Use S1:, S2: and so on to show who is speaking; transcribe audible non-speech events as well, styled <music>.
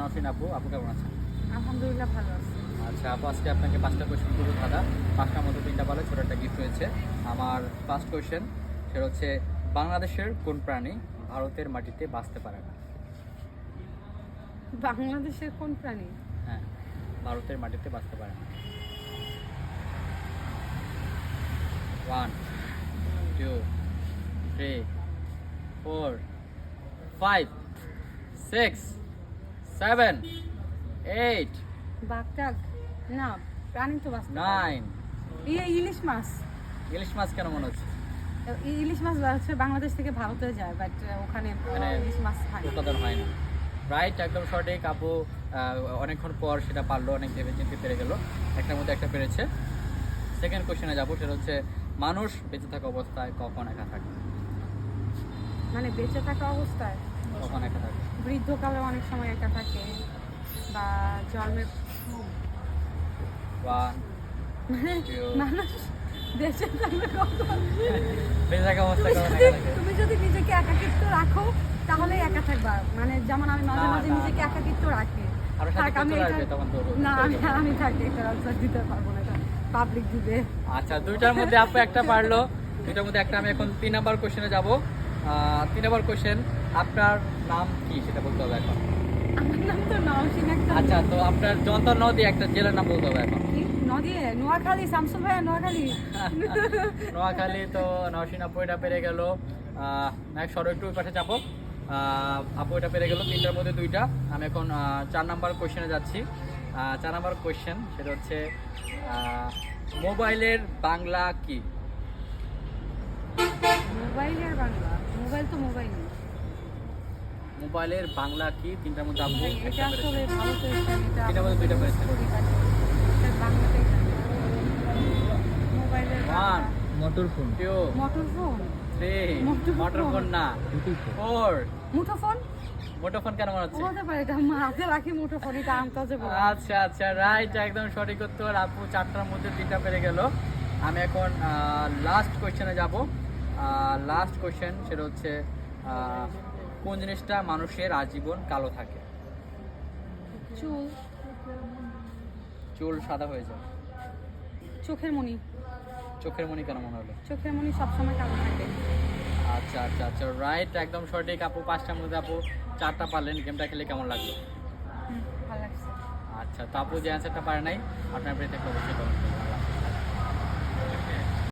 S1: নসিন আপু? আপু কেমন আছেন?
S2: আলহামদুলিল্লাহ ভালো আছি।
S1: আচ্ছা আপু আজকে আপনাকে পাঁচটা কোয়েশ্চেন করব দাদা। পাঁচটার মধ্যে তিনটা পালে ছোট একটা গিফট রয়েছে। আমার ফার্স্ট কোয়েশ্চেন সেটা হচ্ছে বাংলাদেশের কোন প্রাণী ভারতের মাটিতে বাঁচতে পারে না?
S2: বাংলাদেশের কোন প্রাণী?
S1: হ্যাঁ ভারতের মাটিতে বাঁচতে পারে না। One two three four five six seven eight
S2: বাগটাক না প্রাণী তো পারে।
S1: নাইন
S2: ইয়ে ইলিশ মাছ।
S1: ইলিশ মাছ কেন মনে হচ্ছে?
S2: ইলিশ মাছ হচ্ছে বাংলাদেশ থেকে ভারতে যায় বাট ওখানে
S1: মানে
S2: ইলিশ মাছ না।
S1: উৎপাদন হয় না। রাইট একদম সঠিক। আপু অনেকক্ষণ পর সেটা পারল অনেক ভেবে চিনতে পেরে গেল। একটার মধ্যে একটা পেরেছে। সেকেন্ড কোশ্চেনে যাব সেটা হচ্ছে মানুষ বেঁচে থাকা অবস্থায় কখন একা থাকে?
S2: মানে বেঁচে থাকা অবস্থায়? বৃদ্ধকালে অনেক সময় একা থাকে বা জন্মের মানে. মানুষ থাকবে তুমি যদি নিজেকে একাকিত্ব রাখো তাহলে একা থাকবা। মানে যেমন আমি মাঝে মাঝে নিজেকে। একাকিত্ব রাখি। আমি না আমি আমি থাকি এটা আনসার দিতে পারব না পাবলিক দিবে।
S1: আচ্ছা দুইটার মধ্যে আপু একটা পারল দুইটার মধ্যে একটা আমি এখন তিন নাম্বার কোশ্চেনে যাব। তিন নাম্বার কোশ্চেন আপনার নাম কি সেটা বলতে হবে এখন? আচ্ছা তো আপনার যন্তর নদী একটা জেলার নাম বলতে হবে এখন।
S2: নদী? নোয়াখালী শামসুল ভাইয়া নোয়াখালী। <laughs>
S1: নোয়াখালী তো নরসিং আপু এটা পেরে গেল। নেক্সট সরো একটু পাশে আহ, আপু এটা পেরে গেল তিনটার মধ্যে দুইটা। আমি এখন চার নাম্বার কোশ্চেনে যাচ্ছি। চার নাম্বার কোশ্চেন সেটা হচ্ছে মোবাইলের বাংলা কি?
S2: মোবাইলের বাংলা? মোবাইল তো মোবাইল
S1: মোবাইলের বাংলা কি? তিনটার মধ্যে আপু
S2: এটা আসলে ভারতের প্রাণী, এটা
S1: মধ্যে দুইটা।
S2: এটা বাংলাতেই মোবাইলের
S1: one
S3: motor phone
S1: two
S2: motor phone
S1: three
S2: motor
S1: phone. না। ফোর
S2: মুঠো ফোন
S1: কেন মনে হচ্ছে
S2: হতে পারে এটা রাখি বলা।
S1: আচ্ছা আচ্ছা রাইট একদম সঠিক উত্তর। আপু চারটার মধ্যে তিনটা পেরে গেল। আমি এখন লাস্ট কোয়েশ্চেনে যাব। লাস্ট কোয়েশ্চেন সেটা হচ্ছে কোন জিনিসটা মানুষের আজীবন কালো থাকে?
S2: চুল।
S1: চুল সাদা হয়ে যায়
S2: চোখের মনি
S1: চোখের মনি কেন মনে হলো?
S2: চোখের মনি সবসময় কালো থাকে।
S1: আচ্ছা আচ্ছা আচ্ছা রাইট একদম সঠিক। আপু পাঁচটার মধ্যে আপু চারটা পারলেন গেমটা খেলে কেমন লাগল?
S2: ভালো লাগছে।
S1: আচ্ছা তো আপু যে অ্যান্সারটা পারে নাই আপনার প্রেতে অবশ্যই কমেন্ট করবেন।